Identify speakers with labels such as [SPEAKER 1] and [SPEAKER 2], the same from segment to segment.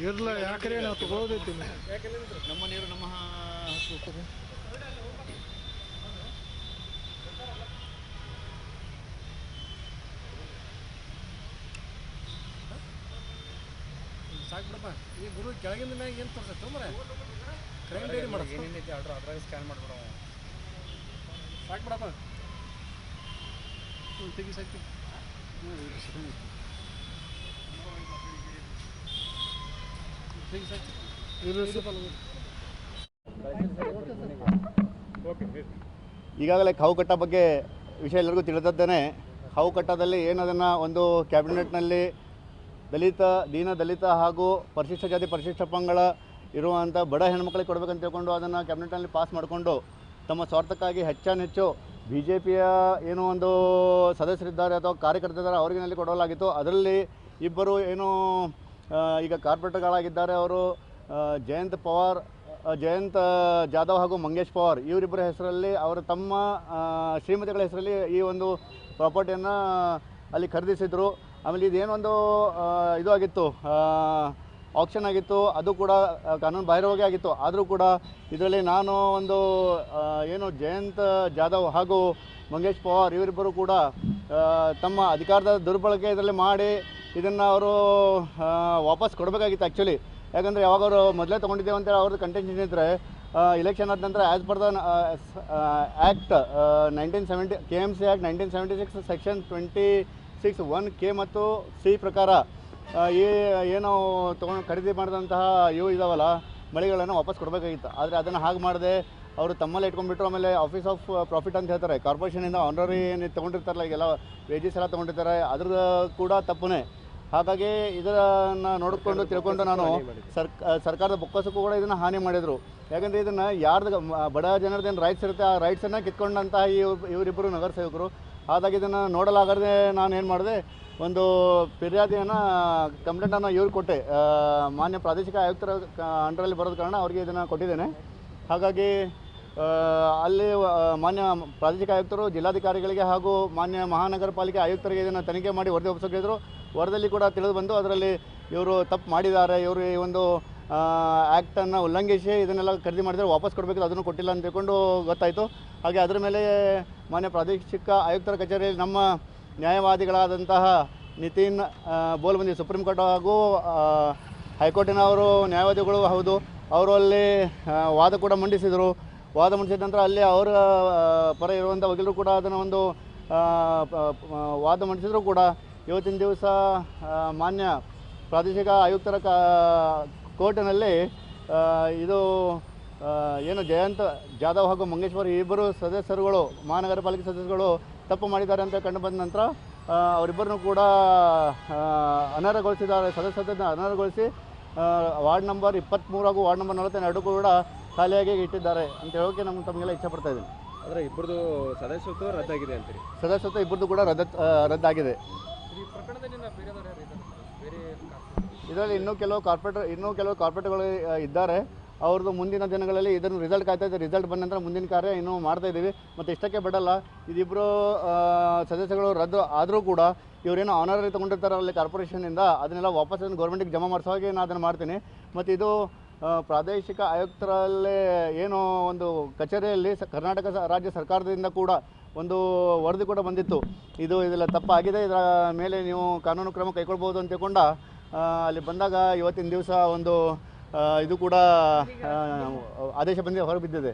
[SPEAKER 1] ಇರಲ್ಲ ಯಾಕ್ರೆ ನಾವು ತಗೊಳ್ಳೋದೈತಿ
[SPEAKER 2] ನಮ್ಮ ನೀರು ನಮ್ಮ ಹಕ್ಕು.
[SPEAKER 1] ಸಾಕು ಬಿಡಪ್ಪ. ಈ ಗುರು ಕೆಳಗಿಂದ ಮ್ಯಾಗ ಏನು ತೋರ್ಸತ್ತೆ ತೊಂಬರ ಕ್ರೈಮ್ ಡೈರಿ ಮಾಡೋದು
[SPEAKER 2] ಏನೇನೈತಿ ಆರ್ಡ್ರ್ ಅದ್ರಾಗ ಸ್ಕ್ಯಾನ್ ಮಾಡ್ಬಿಡೋ
[SPEAKER 1] ಸಾಕ್ಬಿಡಪ್ಪ ಹ್ಞೂ ತೆಗಿ ಸಾಕು ತೆಗಿ ಸಾಕು ಇದು
[SPEAKER 3] ಈಗಾಗಲೇ ಕಾವು ಕಟ್ಟ ಬಗ್ಗೆ ವಿಷಯ ಎಲ್ಲರಿಗೂ ತಿಳಿದದ್ದೇನೆ. ಹಾವು ಕಟ್ಟದಲ್ಲಿ ಏನದನ್ನು ಒಂದು ಕ್ಯಾಬಿನೆಟ್ನಲ್ಲಿ ದಲಿತ, ದೀನ ದಲಿತ ಹಾಗೂ ಪರಿಶಿಷ್ಟ ಜಾತಿ, ಪರಿಶಿಷ್ಟ ಪಂಗಡ ಇರುವಂಥ ಬಡ ಹೆಣ್ಮಕ್ಳಿಗೆ ಕೊಡಬೇಕಂತ ತಿಳ್ಕೊಂಡು ಅದನ್ನು ಕ್ಯಾಬಿನೆಟ್ನಲ್ಲಿ ಪಾಸ್ ಮಾಡಿಕೊಂಡು ತಮ್ಮ ಸ್ವಾರ್ಥಕ್ಕಾಗಿ ಹೆಚ್ಚಾನೆಚ್ಚು ಬಿ ಜೆ ಪಿಯ ಏನೋ ಒಂದು ಸದಸ್ಯರಿದ್ದಾರೆ ಅಥವಾ ಕಾರ್ಯಕರ್ತರಿದ್ದಾರೆ ಅವರಿಗೆ ಕೊಡಲಾಗಿತ್ತು. ಅದರಲ್ಲಿ ಇಬ್ಬರು ಏನು ಈಗ ಕಾರ್ಪೊರೇಟರ್ಗಳಾಗಿದ್ದಾರೆ ಅವರು ಜಯಂತ್ ಪವಾರ್ ಜಯಂತ್ ಜಾಧವ್ ಹಾಗೂ ಮಂಗೇಶ್ ಪವಾರ್, ಇವರಿಬ್ಬರ ಹೆಸರಲ್ಲಿ ಅವರು ತಮ್ಮ ಶ್ರೀಮತಿಗಳ ಹೆಸರಲ್ಲಿ ಈ ಒಂದು ಪ್ರಾಪರ್ಟಿಯನ್ನು ಅಲ್ಲಿ ಖರೀದಿಸಿದರು. ಆಮೇಲೆ ಇದೇನೊಂದು ಇದು ಆಗಿತ್ತು ಆಕ್ಷನ್ ಆಗಿತ್ತು, ಅದು ಕೂಡ ಕಾನೂನು ಬಾಹಿರವಾಗಿ ಆಗಿತ್ತು. ಆದರೂ ಕೂಡ ಇದರಲ್ಲಿ ನಾನು ಒಂದು ಏನು ಜಯಂತ್, ಜಾಧವ್ ಹಾಗೂ ಮಂಗೇಶ್ ಪವಾರ್ ಇವರಿಬ್ಬರು ಕೂಡ ತಮ್ಮ ಅಧಿಕಾರದ ದುರ್ಬಳಕೆ ಇದರಲ್ಲಿ ಮಾಡಿ ಇದನ್ನು ಅವರು ವಾಪಸ್ ಕೊಡಬೇಕಾಗಿತ್ತು ಆ್ಯಕ್ಚುಲಿ ಯಾಕಂದರೆ ಯಾವಾಗ ಅವರು ಮೊದಲೇ ತೊಗೊಂಡಿದ್ದೇವೆ ಅಂತೇಳಿ ಅವ್ರದ್ದು ಕಂಟೆನ್ಷನ್ ಇದ್ದರೆ ಇಲೆಕ್ಷನ್ ಆದ ನಂತರ as per the act nineteen seventy K M C act nineteen seventy six section twenty six one K ಮತ್ತು ಸಿ ಪ್ರಕಾರ ಈ, ಏನು ತೊಗೊಂಡು ಖರೀದಿ ಮಾಡಿದಂತಹ ಇವು ಇದಾವಲ್ಲ ಮಳಿಗಳನ್ನು ವಾಪಸ್ ಕೊಡಬೇಕಾಗಿತ್ತು. ಆದರೆ ಅದನ್ನು ಹಾಗೆ ಮಾಡದೆ ಅವರು ತಮ್ಮಲ್ಲೇ ಇಟ್ಕೊಂಡ್ಬಿಟ್ರು ಆಮೇಲೆ ಆಫೀಸ್ ಆಫ್ ಪ್ರಾಫಿಟ್ ಅಂತ ಹೇಳ್ತಾರೆ. ಕಾರ್ಪೊರೇಷನಿಂದ ಆನರರಿ ಏನು ತೊಗೊಂಡಿರ್ತಾರಲ್ಲ ಈಗೆಲ್ಲ ವೇಜಸ್ ಎಲ್ಲ ತೊಗೊಂಡಿರ್ತಾರೆ. ಅದ್ರ ಕೂಡ ತಪ್ಪುನೇ. ಹಾಗಾಗಿ ಇದನ್ನು ನೋಡಿಕೊಂಡು ತಿಳ್ಕೊಂಡು ನಾನು ಸರ್ಕ ಸರ್ಕಾರದ ಬೊಕ್ಕಸಕ್ಕೂ ಕೂಡ ಇದನ್ನು ಹಾನಿ ಮಾಡಿದರು. ಯಾಕಂದರೆ ಇದನ್ನು ಯಾರ್ದು ಬಡ ಜನರದೇನು ರೈಟ್ಸ್ ಇರುತ್ತೆ ಆ ರೈಟ್ಸನ್ನು ಕಿತ್ಕೊಂಡಂತಹ ಈ ಇವರಿಬ್ಬರು ನಗರ ಸೇವಕರು ಹಾಗಾಗಿ ಇದನ್ನು ನೋಡಲಾಗದೆ ನಾನು ಏನು ಮಾಡಿದೆ ಒಂದು ಫಿರ್ಯಾದಿಯನ್ನು ಕಂಪ್ಲೇಂಟನ್ನು ಇವ್ರಿಗೆ ಕೊಟ್ಟೆ. ಮಾನ್ಯ ಪ್ರಾದೇಶಿಕ ಆಯುಕ್ತರ ಅಂಡ್ರಲ್ಲಿ ಬರೋದ ಕಾರಣ ಅವರಿಗೆ ಇದನ್ನು ಕೊಟ್ಟಿದ್ದೇನೆ. ಹಾಗಾಗಿ ಅಲ್ಲಿ ಮಾನ್ಯ ಪ್ರಾದೇಶಿಕ ಆಯುಕ್ತರು, ಜಿಲ್ಲಾಧಿಕಾರಿಗಳಿಗೆ ಹಾಗೂ ಮಾನ್ಯ ಮಹಾನಗರ ಪಾಲಿಕೆ ಆಯುಕ್ತರಿಗೆ ಇದನ್ನು ತನಿಖೆ ಮಾಡಿ ವರದಿ ಒಪ್ಪಿಸಿದ್ರು ವರದಲ್ಲಿ ಕೂಡ ತಿಳಿದು ಬಂದು ಅದರಲ್ಲಿ ಇವರು ತಪ್ಪು ಮಾಡಿದ್ದಾರೆ, ಇವರು ಈ ಒಂದು ಆ್ಯಕ್ಟನ್ನು ಉಲ್ಲಂಘಿಸಿ ಇದನ್ನೆಲ್ಲ ಖರೀದಿ ಮಾಡಿದರೆ ವಾಪಸ್ ಕೊಡಬೇಕು ಅದನ್ನು ಕೊಟ್ಟಿಲ್ಲ ಅಂತ ತಿಳ್ಕೊಂಡು ಗೊತ್ತಾಯಿತು. ಹಾಗೆ ಅದರ ಮೇಲೆ ಮಾನ್ಯ ಪ್ರಾದೇಶಿಕ ಆಯುಕ್ತರ ಕಚೇರಿಯಲ್ಲಿ ನಮ್ಮ ನ್ಯಾಯವಾದಿಗಳಾದಂತಹ ನಿತಿನ್ ಬೋಲ್ಬಂದಿ ಸುಪ್ರೀಂ ಕೋರ್ಟ್ ಹಾಗೂ ಹೈಕೋರ್ಟಿನವರು ನ್ಯಾಯವಾದಿಗಳು ಹೌದು ಅವರು ಅಲ್ಲಿ ವಾದ ಕೂಡ ಮಂಡಿಸಿದರು. ವಾದ ಮಂಡಿಸಿದ ನಂತರ ಅಲ್ಲಿ ಅವರ ಪರ ಇರುವಂಥ ವಕೀಲರು ಕೂಡ ಅದನ್ನು ಒಂದು ವಾದ ಮಂಡಿಸಿದರೂ ಕೂಡ. ಇವತ್ತಿನ ದಿವಸ ಮಾನ್ಯ ಪ್ರಾದೇಶಿಕ ಆಯುಕ್ತರ ಕಾ, ಕೋರ್ಟಿನಲ್ಲಿ ಇದು ಏನು ಜಯಂತ್ ಜಾಧವ್ ಹಾಗೂ ಮಂಗೇಶ್ವರ್ ಇಬ್ಬರು ಸದಸ್ಯರುಗಳು, ಮಹಾನಗರ ಪಾಲಿಕೆ ಸದಸ್ಯರುಗಳು ತಪ್ಪು ಮಾಡಿದ್ದಾರೆ ಅಂತ ಕಂಡು ಬಂದ ನಂತರ ಅವರಿಬ್ಬರನ್ನು ಕೂಡ ಅನರ್ಹಗೊಳಿಸಿದ್ದಾರೆ. ಸದಸ್ಯತೆಯನ್ನು ಅನರ್ಹಗೊಳಿಸಿ ವಾರ್ಡ್ ನಂಬರ್ ಇಪ್ಪತ್ತ್ಮೂರು ಹಾಗೂ ವಾರ್ಡ್ ನಂಬರ್ ನಲವತ್ತೆರಡು ಕೂಡ ಖಾಲಿಯಾಗಿ ಇಟ್ಟಿದ್ದಾರೆ ಅಂತ ಹೇಳೋಕೆ ನಮ್ಮ ತಮಗೆಲ್ಲ ಇಷ್ಟಪಡ್ತಾ ಇದ್ದೀನಿ.
[SPEAKER 2] ಆದರೆ ಇಬ್ಬರದು ಸದಸ್ಯತ್ವ ರದ್ದಾಗಿದೆ ಅಂತೀರಿ
[SPEAKER 3] ಸದಸ್ಯತ್ವ ಇಬ್ಬರದು ಕೂಡ ರದ್ದ ರದ್ದಾಗಿದೆ. ಇದರಲ್ಲಿ ಇನ್ನೂ ಕೆಲವು ಕಾರ್ಪೊರೇಟರ್ ಇನ್ನೂ ಕೆಲವು ಕಾರ್ಪೊರೇಟರ್ಗಳು ಇದ್ದಾರೆ. ಅವ್ರದ್ದು ಮುಂದಿನ ದಿನಗಳಲ್ಲಿ ಇದನ್ನು ರಿಸಲ್ಟ್ ಕಾಯ್ತಾ ಇದೆ ರಿಸಲ್ಟ್ ಬಂದ ನಂತರ ಮುಂದಿನ ಕಾರ್ಯ ಇನ್ನೂ ಮಾಡ್ತಾ ಇದ್ದೀವಿ. ಮತ್ತು ಇಷ್ಟಕ್ಕೆ ಬಿಡಲ್ಲ ಇದಿಬ್ಬರು ಸದಸ್ಯಗಳು ರದ್ದು ಆದರೂ ಕೂಡ ಇವರೇನು ಆನರರಿ ತೊಗೊಂಡಿರ್ತಾರೆ ಅಲ್ಲಿ ಕಾರ್ಪೊರೇಷನಿಂದ ಅದನ್ನೆಲ್ಲ ವಾಪಸ್ ಗೌರ್ಮೆಂಟಿಗೆ ಜಮಾ ಮಾಡಿಸೋ ಹಾಗೆ ನಾನು ಅದನ್ನು ಮಾಡ್ತೀನಿ. ಮತ್ತು ಇದು ಪ್ರಾದೇಶಿಕ ಆಯುಕ್ತರಲ್ಲೇ ಏನು ಒಂದು ಕಚೇರಿಯಲ್ಲಿ ಸ ಕರ್ನಾಟಕ ಸ- ರಾಜ್ಯ ಸರ್ಕಾರದಿಂದ ಕೂಡ ಒಂದು ವರದಿ ಕೂಡ ಬಂದಿತ್ತು. ಇದು ಇದೆಲ್ಲ ತಪ್ಪಾಗಿದೆ ಇದರ ಮೇಲೆ ನೀವು ಕಾನೂನು ಕ್ರಮ ಕೈಗೊಳ್ಬೋದು ಅಂತ ತಿಳ್ಕೊಂಡ ಅಲ್ಲಿ ಬಂದಾಗ ಇವತ್ತಿನ ದಿವಸ ಒಂದು ಇದು ಕೂಡ ಆದೇಶ ಬಂದಿದೆ ಹೊರಬಿದ್ದಿದೆ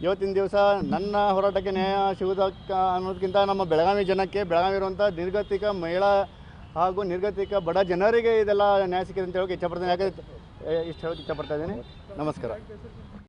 [SPEAKER 3] ಇವತ್ತಿನ ದಿವಸ ನನ್ನ ಹೋರಾಟಕ್ಕೆ ನ್ಯಾಯ ಸಿಗುವುದಕ್ಕೆ ಅನ್ನೋದಕ್ಕಿಂತ ನಮ್ಮ ಬೆಳಗಾವಿ ಜನಕ್ಕೆ ಬೆಳಗಾವಿ ಇರುವಂಥ ನಿರ್ಗತಿಕ ಮಹಿಳಾ ಹಾಗೂ ನಿರ್ಗತಿಕ ಬಡ ಜನರಿಗೆ ಇದೆಲ್ಲ ನ್ಯಾಯ ಸಿಕ್ಕಿದೆ ಅಂತ ಹೇಳೋಕೆ ಇಷ್ಟಪಡ್ತೀನಿ ಯಾಕೆ ಇಷ್ಟು ಹೇಳೋಕೆ ಇಷ್ಟಪಡ್ತಾ ಇದ್ದೀನಿ. ನಮಸ್ಕಾರ.